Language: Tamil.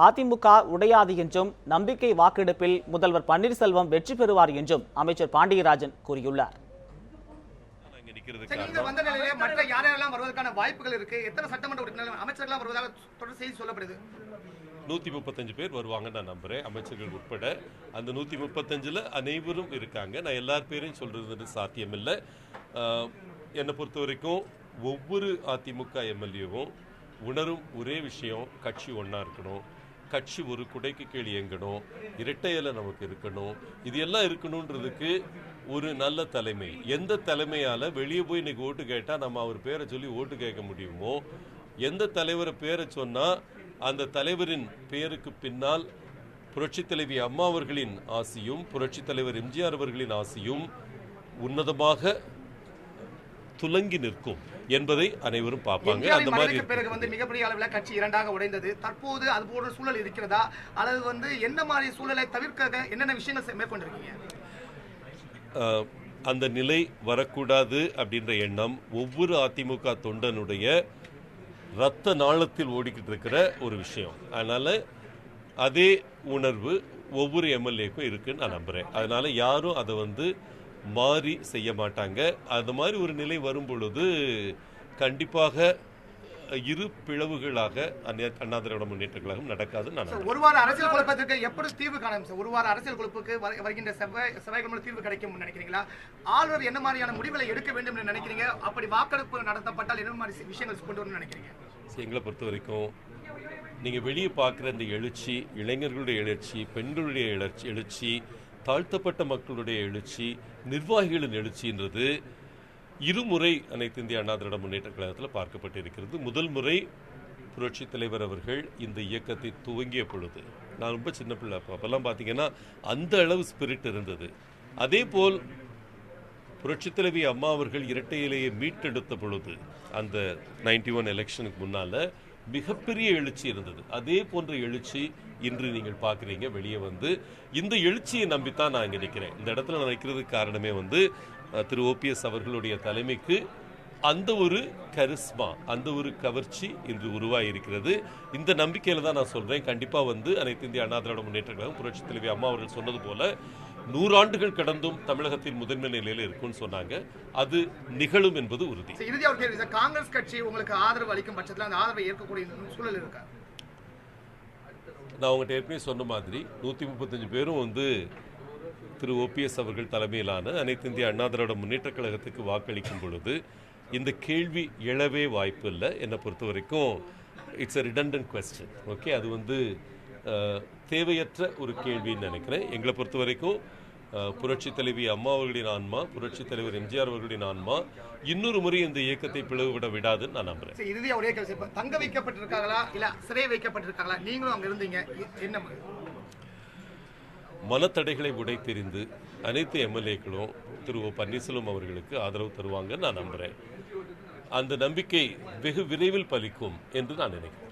அதிமுக உடையாது என்றும் நம்பிக்கை வாக்கெடுப்பில் முதல்வர் பன்னீர்செல்வம் வெற்றி பெறுவார் என்றும் அமைச்சர் பாண்டியராஜன் கூறியுள்ளார். மற்ற யார் யாரெல்லாம் வருவதற்கான வாய்ப்புகள் இருக்கு? எத்தனை சட்டமன்ற உறுப்பினர்கள் அமைச்சர்கள்லாம் வருவதாக தொடர் செய்தி சொல்லப்படுது. நூத்தி முப்பத்தஞ்சு பேர் வருவாங்கன்னு நான் நம்புறேன் அமைச்சர்கள் உட்பட. அந்த நூத்தி முப்பத்தஞ்சுல அனைவரும் இருக்காங்க. நான் எல்லார் பேரையும் சொல்றது சாத்தியமில்லை. ஆஹ், என்னை பொறுத்த வரைக்கும் ஒவ்வொரு அதிமுக எம்எல்ஏவும் உணரும் ஒரே விஷயம் கட்சி ஒண்ணா இருக்கணும். கட்சி ஒரு குடைக்கு கீழ் இயங்கணும் இரட்டை இலை நமக்கு இருக்கணும். இது எல்லாம் இருக்கணுன்றதுக்கு ஒரு நல்ல தலைமை. எந்த தலைமையால வெளியே போய் இன்னைக்கு ஓட்டு கேட்டால் நம்ம அவர் பேரை சொல்லி ஓட்டு கேட்க முடியுமோ? எந்த தலைவரை பேரை சொன்னா அந்த தலைவரின் பெயருக்கு பின்னால் புரட்சி தலைவி அம்மா அவர்களின் ஆசியும் புரட்சித் தலைவர் எம்ஜிஆர் அவர்களின் ஆசியும் உன்னதமாக துலங்கி நிற்கும் என்பதை அனைவரும் பார்ப்பாங்க. அந்த மாதிரி பிறகு வந்து மிகப்பெரிய அளவில் கட்சி இரண்டாக உடைந்தது. தற்போது அது போன்ற சூழல் இருக்கிறதா? அல்லது வந்து எந்த மாதிரி சூழலை தவிர்க்க என்னென்ன விஷயங்கள் மேற்கொண்டிருக்கீங்க? அந்த நிலை வரக்கூடாது அப்படின்ற எண்ணம் ஒவ்வொரு அதிமுக தொண்டனுடைய ரத்த நாளத்தில் ஓடிக்கிட்டு இருக்கிற ஒரு விஷயம். அதனால அதே உணர்வு ஒவ்வொரு எம்எல்ஏக்கும் இருக்குன்னு நான் நம்புறேன். அதனால யாரும் அதை வந்து மாறி செய்ய மாட்டாங்க. அந்த மாதிரி ஒரு நிலை வரும் பொழுது கண்டிப்பாக இரு பிளவுகளாக அண்ணா- திராவிட முன்னேற்ற கழகம் நடக்காதுன்னு நான். ஒரு வார அரசியல் குழப்பத்திற்கு எப்படி தீர்வு காணும் சார்? ஒரு வார அரசியல் குழப்புக்கு வரு- வருகின்ற செவ்வாய் செவ்வாய்க்கிழமை தீர்வு கிடைக்கும் நினைக்கிறீங்களா? ஆளுநர் என்ன மாதிரியான முடிவுகளை எடுக்க வேண்டும் என்று நினைக்கிறீங்க? அப்படி வாக்கெடுப்பு நடத்தப்பட்டால் என்ன மாதிரி விஷயங்கள் கொண்டு வரணும்னு நினைக்கிறீங்க? எங்களை பொறுத்த வரைக்கும் நீங்கள் வெளியே பார்க்குற இந்த எழுச்சி இளைஞர்களுடைய எழுச்சி பெண்களுடைய எழுச்சி எழுச்சி தாழ்த்தப்பட்ட மக்களுடைய எழுச்சி நிர்வாகிகளின் எழுச்சின்றது இருமுறை அனைத்து இந்திய அண்ணா திராவிட முன்னேற்ற கழகத்தில் பார்க்கப்பட்டிருக்கிறது. முதல் முறை புரட்சி தலைவர் அவர்கள் இந்த இயக்கத்தை துவங்கிய பொழுது நான் ரொம்ப சின்ன பிள்ளை அப்போல்லாம் பார்த்தீங்கன்னா அந்த அளவு ஸ்பிரிட் இருந்தது. அதே போல் புரட்சி தலைவி அம்மா அவர்கள் இரட்டை இலையை மீட்டெடுத்த பொழுது அந்த 91 ஒன் எலெக்ஷனுக்கு முன்னால் மிகப்பெரிய எழுச்சி இருந்தது. அதே போன்ற எழுச்சி இன்று நீங்கள் பார்க்குறீங்க வெளியே வந்து. இந்த எழுச்சியை நம்பித்தான் நான் இங்கே நிற்கிறேன் இந்த இடத்துல நான் நிற்கிறதுக்கு காரணமே வந்து திரு ஓபிஎஸ் அவர்களுடைய தலைமைக்கு அந்த ஒரு கரிஸ்மா அந்த ஒரு கவர்ச்சி இன்று உருவாகி இருக்கிறது இந்த நம்பிக்கையில தான் நான் சொல்றேன். கண்டிப்பா வந்து அனைத்து இந்திய அண்ணா திராவிட முன்னேற்ற கழகம் புரட்சி தலைவி அம்மா அவர்கள் சொன்னது போல நூறாண்டுகள் கடந்தும் தமிழகத்தின் முதன்மை நிலையில இருக்கும்னு சொன்னாங்க. அது நிகழும் என்பது உறுதி. காங்கிரஸ் கட்சி உங்களுக்கு ஆதரவு அளிக்கும் பட்சத்தில் அந்த ஆதரவை ஏற்கக்கூடிய சூழல் இருக்கா? நான் உங்கள்கிட்ட ஏற்கனவே சொன்ன மாதிரி நூற்றி முப்பத்தஞ்சு பேரும் வந்து திரு ஓபிஎஸ் அவர்கள் தலைமையிலான அனைத்து இந்திய அண்ணா திராவிட முன்னேற்ற கழகத்துக்கு வாக்களிக்கும் பொழுது இந்த கேள்வி எழவே வாய்ப்பு இல்லை என்னை பொறுத்த வரைக்கும் it's a redundant question okay அது வந்து தேவையற்ற ஒரு கேள்வின்னு நினைக்கிறேன். எங்களை பொறுத்த வரைக்கும் புரட்சி தலைவி அம்மா அவர்களின் ஆன்மா புரட்சி தலைவர் எம்ஜிஆர் அவர்களின் ஆன்மா இன்னொரு முறை இந்த இயக்கத்தை பிளவுபட விடாதுன்னு நான் நம்புறேன். ஒரே தங்க வைக்கப்பட்டிருக்காங்களா? இல்ல சிறை வைக்கப்பட்டிருக்காங்களா? நீங்களும் அங்க இருந்தீங்க என்ன மனத்தடைகளை உடைத்தெறிந்து அனைத்து எம்எல்ஏக்களும் திரு ஓ பன்னீர்செல்வம் அவர்களுக்கு ஆதரவு தருவாங்கன்னு நான் நம்புறேன். அந்த நம்பிக்கை வெகு விரைவில் பலிக்கும் என்று நான் நினைக்கிறேன்.